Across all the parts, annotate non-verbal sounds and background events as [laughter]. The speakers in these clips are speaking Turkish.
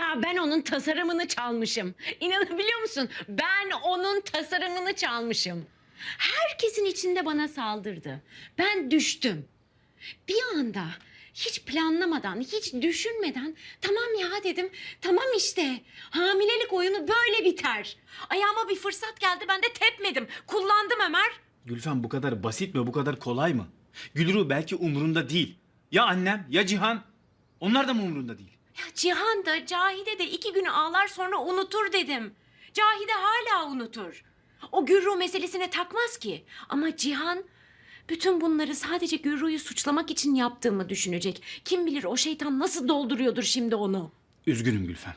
Ya ben onun tasarımını çalmışım. İnanabiliyor musun? Ben onun tasarımını çalmışım. Herkesin içinde bana saldırdı. Ben düştüm. Bir anda hiç planlamadan, hiç düşünmeden tamam ya dedim. Tamam işte. Hamilelik oyunu böyle biter. Ayağıma bir fırsat geldi ben de tepmedim. Kullandım Ömer. Gülfem bu kadar basit mi, bu kadar kolay mı? Gülru belki umurunda değil. Ya annem ya Cihan. Onlar da mı umurunda değil? Ya Cihan da Cahide de iki gün ağlar sonra unutur dedim. Cahide hala unutur. O Gürru meselesine takmaz ki. Ama Cihan bütün bunları sadece Gürru'yu suçlamak için yaptığımı düşünecek. Kim bilir o şeytan nasıl dolduruyordur şimdi onu. Üzgünüm Gülfem.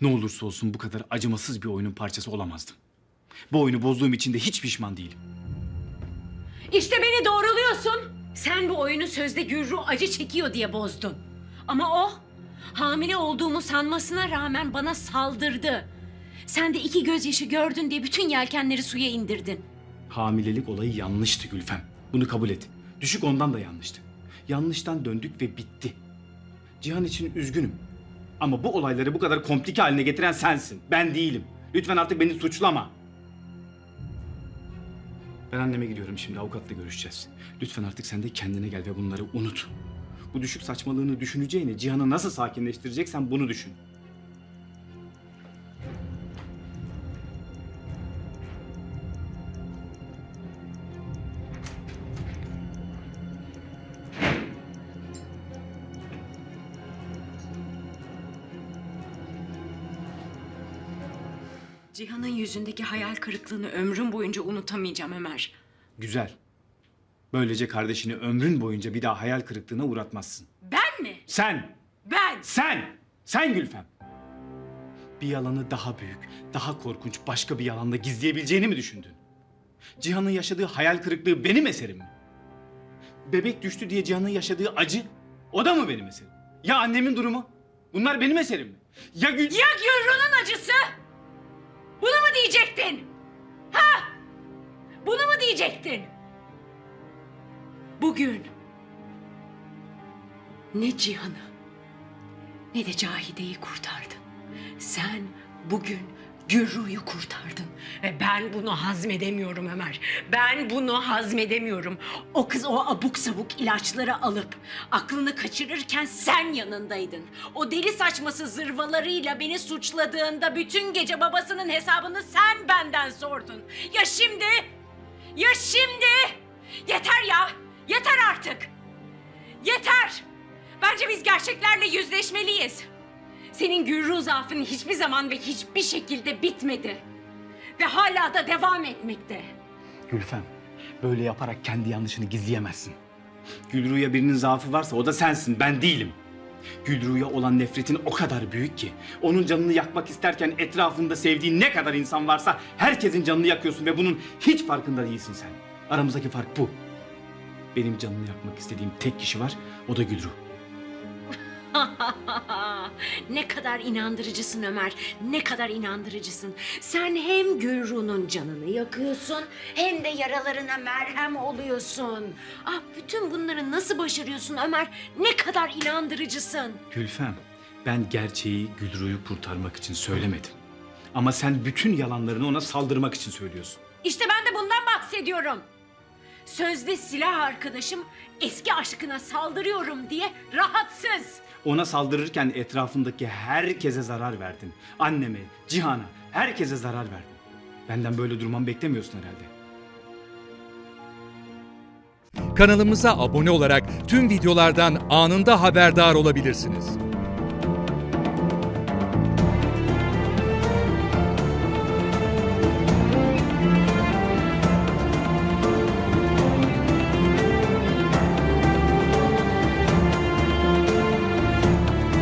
Ne olursa olsun bu kadar acımasız bir oyunun parçası olamazdım. Bu oyunu bozduğum için de hiç pişman değilim. İşte beni doğruluyorsun. Sen bu oyunu sözde Gürru acı çekiyor diye bozdun. Ama o hamile olduğumu sanmasına rağmen bana saldırdı. Sen de iki gözyaşı gördün diye bütün yelkenleri suya indirdin. Hamilelik olayı yanlıştı Gülfem. Bunu kabul et. Düşük ondan da yanlıştı. Yanlıştan döndük ve bitti. Cihan için üzgünüm. Ama bu olayları bu kadar komplike haline getiren sensin. Ben değilim. Lütfen artık beni suçlama. Ben anneme gidiyorum şimdi avukatla görüşeceğiz. Lütfen artık sen de kendine gel ve bunları unut. Bu düşük saçmalığını düşüneceğine Cihan'ı nasıl sakinleştireceksen bunu düşün. Cihan'ın yüzündeki hayal kırıklığını ömrüm boyunca unutamayacağım Ömer. Güzel. Böylece kardeşini ömrün boyunca bir daha hayal kırıklığına uğratmazsın. Ben mi? Sen! Ben! Sen! Sen Gülfem! Bir yalanı daha büyük, daha korkunç başka bir yalanla gizleyebileceğini mi düşündün? Cihan'ın yaşadığı hayal kırıklığı benim eserim mi? Bebek düştü diye Cihan'ın yaşadığı acı, o da mı benim eserim? Ya annemin durumu? Bunlar benim eserim mi? Ya Gül... Ya Gürru'nun acısı? Bunu mu diyecektin? Ha? Bunu mu diyecektin? Bugün ne Cihan'ı ne de Cahide'yi kurtardın. Sen bugün Gürru'yu kurtardın. Ve ben bunu hazmedemiyorum Ömer. Ben bunu hazmedemiyorum. O kız o abuk sabuk ilaçları alıp aklını kaçırırken sen yanındaydın. O deli saçması zırvalarıyla beni suçladığında bütün gece babasının hesabını sen benden sordun. Ya şimdi? Ya şimdi? Yeter ya! Yeter artık! Yeter! Bence biz gerçeklerle yüzleşmeliyiz. Senin gürru zaafın hiçbir zaman ve hiçbir şekilde bitmedi. Ve hala da devam etmekte. Gülfem, böyle yaparak kendi yanlışını gizleyemezsin. Gülru'ya birinin zaafı varsa o da sensin, ben değilim. Gülru'ya olan nefretin o kadar büyük ki... ...onun canını yakmak isterken etrafında sevdiğin ne kadar insan varsa... ...herkesin canını yakıyorsun ve bunun hiç farkında değilsin sen. Aramızdaki fark bu. Benim canını yakmak istediğim tek kişi var, o da Gülru. [laughs] ne kadar inandırıcısın Ömer. Ne kadar inandırıcısın. Sen hem Gürru'nun canını yakıyorsun hem de yaralarına merhem oluyorsun. Ah bütün bunları nasıl başarıyorsun Ömer? Ne kadar inandırıcısın. Gülfem, ben gerçeği Gülru'yu kurtarmak için söylemedim. Ama sen bütün yalanlarını ona saldırmak için söylüyorsun. İşte ben de bundan bahsediyorum. Sözde silah arkadaşım eski aşkına saldırıyorum diye rahatsız. Ona saldırırken etrafındaki herkese zarar verdin. Anneme, Cihan'a, herkese zarar verdin. Benden böyle durmamı beklemiyorsun herhalde. Kanalımıza abone olarak tüm videolardan anında haberdar olabilirsiniz.